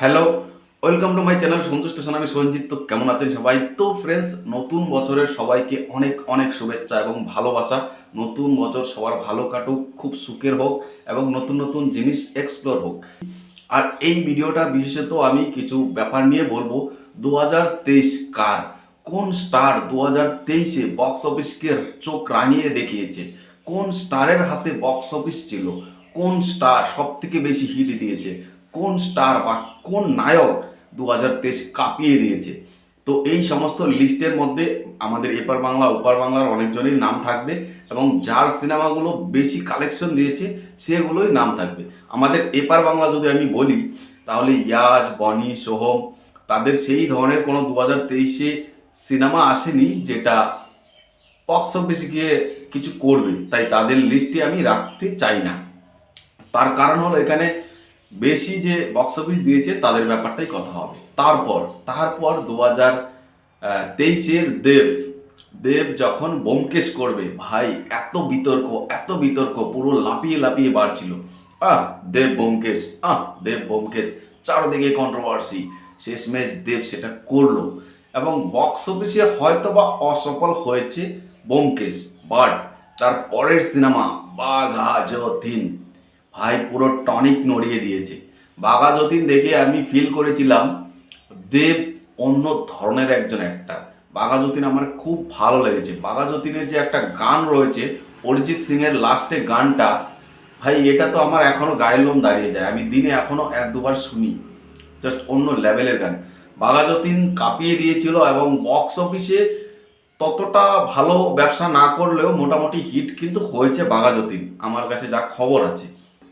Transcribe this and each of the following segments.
Hello welcome to my channel Santushta Sona আমি সঞ্জিত তো কেমন আছেন সবাই? তো ফ্রেন্ডস নতুন বছরের সবাইকে অনেক অনেক শুভেচ্ছা এবং ভালোবাসা। নতুন বছর সবার ভালো কাটুক, খুব সুখের হোক এবং নতুন নতুন জিনিস এক্সপ্লোর হোক। আর এই ভিডিওটা বিশেষত আমি কিছু ব্যাপার নিয়ে বলব। দু হাজার তেইশ কার? কোন স্টার দু হাজার তেইশে বক্স অফিসকে চোখ রাঙিয়ে দেখিয়েছে? কোন স্টারের হাতে বক্স অফিস ছিল? কোন স্টার সব থেকে বেশি হিট দিয়েছে? কোন স্টার বা কোন নায়ক দু হাজার তেইশ কাঁপিয়ে দিয়েছে? তো এই সমস্ত লিস্টের মধ্যে আমাদের এপার বাংলা, ওপার বাংলার অনেকজনের নাম থাকবে এবং যার সিনেমাগুলো বেশি কালেকশন দিয়েছে, সেগুলোই নাম থাকবে। আমাদের এপার বাংলা যদি আমি বলি, তাহলে ইয়াজ, বনি, সোহম, তাদের সেই ধরনের কোনো দু হাজার তেইশে সিনেমা আসেনি যেটা বক্স অফিসে গিয়ে কিছু করবে। তাই তাদের লিস্টে আমি রাখতে চাই না। তার কারণ হলো এখানে বেশি যে বক্স অফিস দিয়েছে, তাদের ব্যাপারটাই কথা হবে। তারপর তারপর দু হাজার তেইশের দেব দেব যখন বোমকেশ করবে, ভাই, এত বিতর্ক এত বিতর্ক, পুরো লাপিয়ে লাপিয়ে বাড়ছিল। আহ, দেব বোমকেশ আহ, দেব বোমকেশ চারদিকে কন্ট্রোভার্সি শেষমেশ দেব সেটা করল। এবং বক্স অফিসে হয়তো বা অসফল হয়েছে বোমকেশ বাট তার পরের সিনেমা বাঘা যতীন। ভাই পুরো টনিক নড়িয়ে দিয়েছে। বাঘা যতীন দেখে আমি ফিল করেছিলাম, দেব অন্য ধরনের একজন অ্যাক্টার বাঘা যতীন আমার খুব ভালো লেগেছে। বাঘা যতীনের যে একটা গান রয়েছে, অরিজিৎ সিং এর লাস্টে গানটা, ভাই এটা তো আমার এখনও গায়ের লোম দাঁড়িয়ে যায়। আমি দিনে এখনও এক দুবার শুনি। জাস্ট অন্য লেভেলের গান। বাঘা যতীন কাঁপিয়ে দিয়েছিল এবং বক্স অফিসে ততটা ভালো ব্যবসা না করলেও মোটামুটি হিট কিন্তু হয়েছে বাঘা যতীন আমার কাছে যা খবর আছে।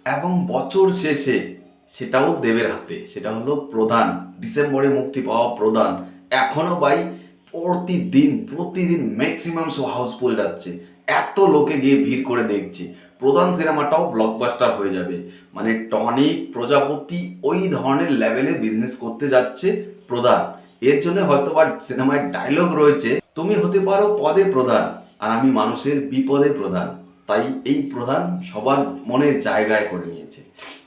এবং বছর শেষে সেটাও দেবের হাতে। সেটা হলো প্রধান। ডিসেম্বরে মুক্তি পাওয়া প্রধান। এখনও ভাই প্রতিদিন প্রতিদিন ম্যাক্সিমাম শো হাউসফুল যাচ্ছে। এত লোকে গিয়ে ভিড় করে দেখছে। প্রধান সিনেমাটাও ব্লকবাস্টার হয়ে যাবে। মানে টনিক, প্রজাপতি ওই ধরনের লেভেলে বিজনেস করতে যাচ্ছে প্রধান। এর জন্য হয়তো বা সিনেমায় ডায়লগ রয়েছে। তুমি হতে পারো পদে প্রধান আর আমি মানুষের বিপদে প্রধান। তাই এই প্রধান সবার মনের জায়গায় করে নিয়েছে।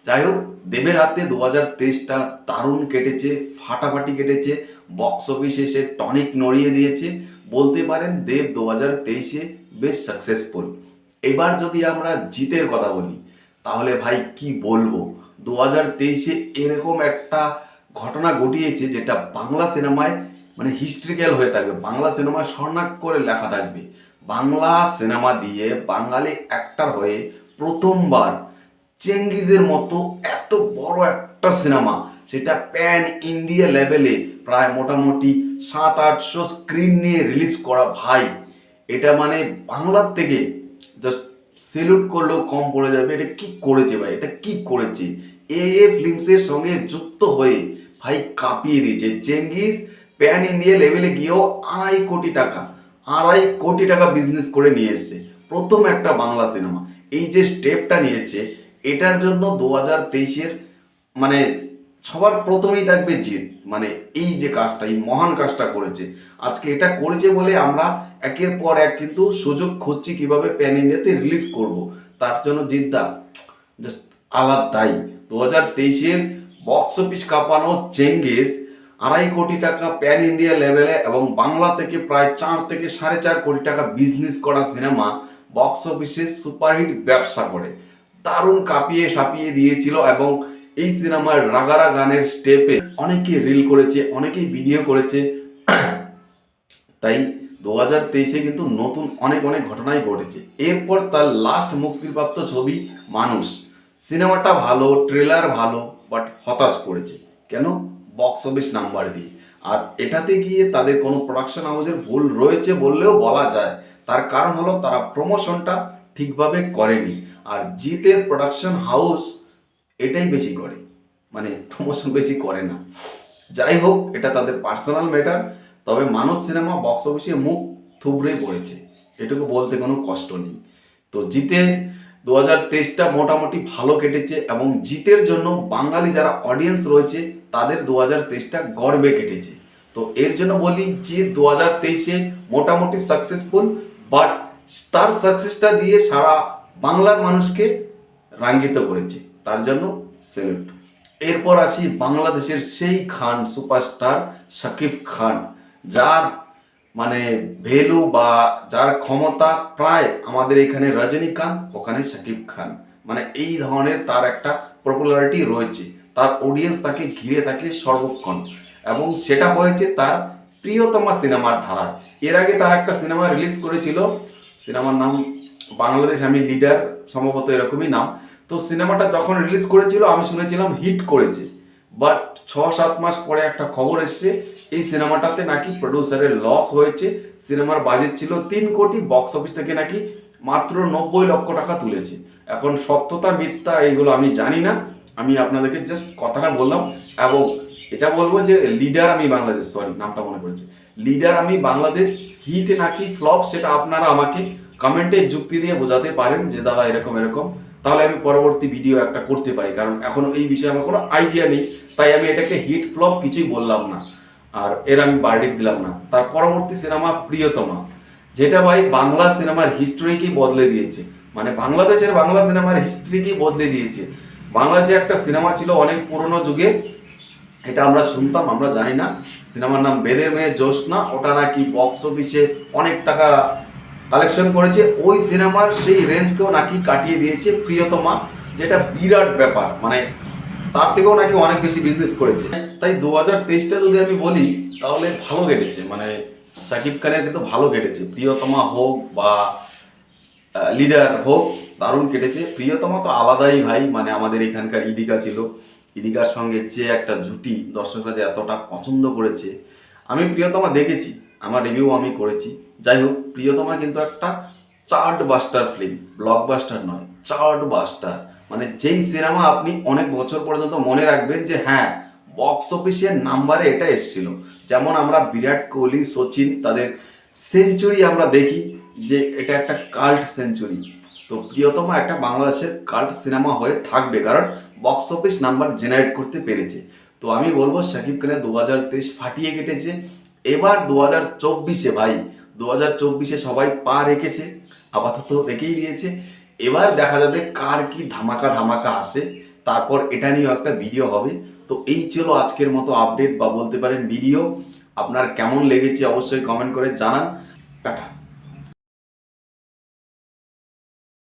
যাই হোক, দেবের হাতে দু হাজার তেইশটা দারুণ কেটেছে, ফাটাফাটি কেটেছে বক্স অফিসে সে টনিক নড়িয়ে দিয়েছে। বলতে পারেন দেব দু হাজার তেইশে বেশ সাকসেসফুল এবার যদি আমরা জিতের কথা বলি, তাহলে ভাই কি বলব? দু হাজার তেইশে এরকম একটা ঘটনা ঘটিয়েছে যেটা বাংলা সিনেমায় মানে হিস্ট্রিক্যাল হয়ে থাকবে। বাংলা সিনেমায় স্বর্ণাক করে লেখা থাকবে। বাংলা সিনেমা দিয়ে বাঙালি অ্যাক্টার হয়ে প্রথমবার চেঙ্গিজের মতো এত বড় একটা সিনেমা, সেটা প্যান ইন্ডিয়া লেভেলে প্রায় মোটামুটি সাত আটশো স্ক্রিন নিয়ে রিলিজ করা ভাই। এটা মানে বাংলার থেকে জাস্ট সেলুট করলেও কম পড়ে যাবে, এটা কি করেছে ভাই? এটা কি করেছে? এ এ ফিল্মসের সঙ্গে যুক্ত হয়ে ভাই কাঁপিয়ে দিয়েছে। চেঙ্গিস প্যান ইন্ডিয়া লেভেলে গিয়েও আড়াই কোটি টাকা আড়াই কোটি টাকা বিজনেস করে নিয়ে এসছে। প্রথম একটা বাংলা সিনেমা এই যে স্টেপটা নিয়েছে, এটার জন্য দু হাজার তেইশের মানে সবার প্রথমেই থাকবে জিত মানে এই যে কাজটা, এই মহান কাজটা করেছে। আজকে এটা করেছে বলে আমরা একের পর এক কিন্তু সুযোগ খুঁজছি কীভাবে প্যান ইন্ডিয়াতে রিলিজ করব। তার জন্য জিদ্দা জাস্ট আলাদাই দু হাজার তেইশের বক্স অফিস কাঁপানো চেঙ্গেস আড়াই কোটি টাকা প্যান ইন্ডিয়া লেভেলে এবং বাংলা থেকে প্রায় চার থেকে সাড়ে চার কোটি টাকা বিজনেস করা সিনেমা বক্স অফিসে সুপারহিট ব্যবসা করে। দারুণ কাঁপিয়ে সাপিয়ে দিয়েছিল এবং এই সিনেমার রাগারা গানের স্টেপে অনেকে রিল করেছে, অনেকেই ভিডিও করেছে। তাই দু হাজার তেইশে কিন্তু নতুন অনেক অনেক ঘটনাই ঘটেছে। এরপর তার লাস্ট মুক্তিপ্রাপ্ত ছবি মানুষ। সিনেমাটা ভালো ট্রেলার ভালো বাট হতাশ করেছে। কেন? বক্স অফিস নাম্বার দিয়ে আর এটাতে গিয়ে তাদের কোনো প্রোডাকশন হাউসের ভুল রয়েছে বললেও বলা যায়। তার কারণ হলো তারা প্রমোশনটা ঠিকভাবে করেনি। আর জিতের প্রোডাকশন হাউস এটাই বেশি করে। মানে প্রমোশন বেশি করে না। যাই হোক, এটা তাদের পার্সোনাল ম্যাটার তবে মানুষ সিনেমা বক্স অফিসে মুখ থুবড়ে পড়েছে। এটুকু বলতে কোনো কষ্ট নেই। তো জিতের দু হাজার তেইশটা মোটামুটি ভালো কেটেছে এবং জিতের জন্য বাঙালি যারা অডিয়েন্স রয়েছে, তাদের দু হাজার তেইশটা গর্বে কেটেছে। তো এর জন্য বলি যে দু হাজার তেইশে মোটামুটি সাকসেসফুল বাট তার সাকসেসটা দিয়ে সারা বাংলার মানুষকে রাঙ্গিত করেছে। তার জন্য সেলুট এরপর আসি বাংলাদেশের সেই খান সুপারস্টার শাকিব খান, যার মানে ভ্যালু বা যার ক্ষমতা প্রায় আমাদের এখানে রজনীকান্ত, ওখানে শাকিব খান। মানে এই ধরনের তার একটা পপুলারিটি রয়েছে। তার অডিয়েন্স তাকে ঘিরে থাকে সর্বক্ষণ। এবং সেটা হয়েছে তার প্রিয়তমা সিনেমার ধারায়। এর আগে তার একটা সিনেমা রিলিজ করেছিল। সিনেমার নাম বাংলাদেশ আমি লিডার সম্ভবত এরকমই নাম। তো সিনেমাটা যখন রিলিজ করেছিল, আমি শুনেছিলাম হিট করেছে। বাট ছ সাত মাস পরে একটা খবর এসছে, এই সিনেমাটাতে নাকি প্রডিউসারের লস হয়েছে। সিনেমার বাজেট ছিল তিন কোটি বক্স অফিস থেকে নাকি মাত্র নব্বই লক্ষ টাকা তুলেছে। এখন সত্যতা, মিথ্যা এইগুলো আমি জানি না। আমি আপনাদেরকে জাস্ট কথাটা বললাম এবং এটা বলব যে লিডার আমি বাংলাদেশ সরি নামটা মনে পড়েছে। লিডার আমি বাংলাদেশ হিট নাকি ফ্লপ সেটা আপনারা আমাকে কমেন্টে যুক্তি দিয়ে বোঝাতে পারেন যে দাদা এরকম এরকম। তাহলে আমি পরবর্তী ভিডিও একটা করতে পারি। কারণ এখনও এই বিষয়ে আমার কোনো আইডিয়া নেই। তাই আমি এটাকে হিট ফ্লপ কিছুই বললাম না। আর এর আমি বার্ডিক দিলাম না। তার পরবর্তী সিনেমা প্রিয়তমা। যেটা ভাই বাংলা সিনেমার হিস্ট্রিকেই বদলে দিয়েছে। মানে বাংলাদেশের বাংলা সিনেমার হিস্ট্রিকেই বদলে দিয়েছে। বাংলাদেশে একটা সিনেমা ছিল অনেক পুরনো যুগে। এটা আমরা শুনতাম, আমরা জানি না। সিনেমার নাম বেদের মেয়ে জ্যোৎস্না। ওটা নাকি বক্স অফিসে অনেক টাকা কালেকশন করেছে, ওই সিনেমার সেই রেঞ্জকেও নাকি কাটিয়ে দিয়েছে প্রিয়তমা, যেটা বিরাট ব্যাপার মানে তার থেকেও নাকি অনেক বেশি বিজনেস করেছে। তাই দু হাজার তেইশটা যদি আমি বলি, তাহলে ভালো কেটেছে মানে শাকিব খানের কিন্তু ভালো কেটেছে। প্রিয়তমা হোক বা লিডার হোক, দারুণ কেটেছে। প্রিয়তমা তো আলাদাই ভাই মানে আমাদের এখানকার ইদিকা ছিল। ইদিকার সঙ্গে যে একটা জুটি দর্শকরা যে এতটা পছন্দ করেছে, আমি প্রিয়তমা দেখেছি। আমার রিভিউ আমি করেছি। যাই হোক প্রিয়তমা কিন্তু একটা চার্ট বাস্টার ফিল্ম ব্লকবাস্টার নয়, চার্ট বাস্টার। মানে যেই সিনেমা আপনি অনেক বছর পর্যন্ত মনে রাখবেন যে হ্যাঁ বক্স অফিসের নাম্বারে এটা এসেছিল। যেমন আমরা বিরাট কোহলি, সচিন, তাদের সেঞ্চুরি আমরা দেখি যে, এটা একটা কাল্ট সেঞ্চুরি তো প্রিয়তমা একটা বাংলাদেশের কাল্ট সিনেমা হয়ে থাকবে, কারণ বক্স অফিস নাম্বার জেনারেট করতে পেরেছে। তো আমি বলব, শাকিব খানের দু হাজার তেইশ ফাটিয়ে কেটেছে। এবার দু হাজার চব্বিশে ভাই দু হাজার চব্বিশে সবাই পা রেখেছে, আপাতত রেখেই দিয়েছে। এবার দেখা যাবে কার কি ধামাকা ধামাকা আসে, তারপর এটা নিয়েও একটা ভিডিও হবে। তো এই ছিল আজকের মতো আপডেট বা বলতে পারেন ভিডিও আপনার কেমন লেগেছে অবশ্যই কমেন্ট করে জানান। টাটা।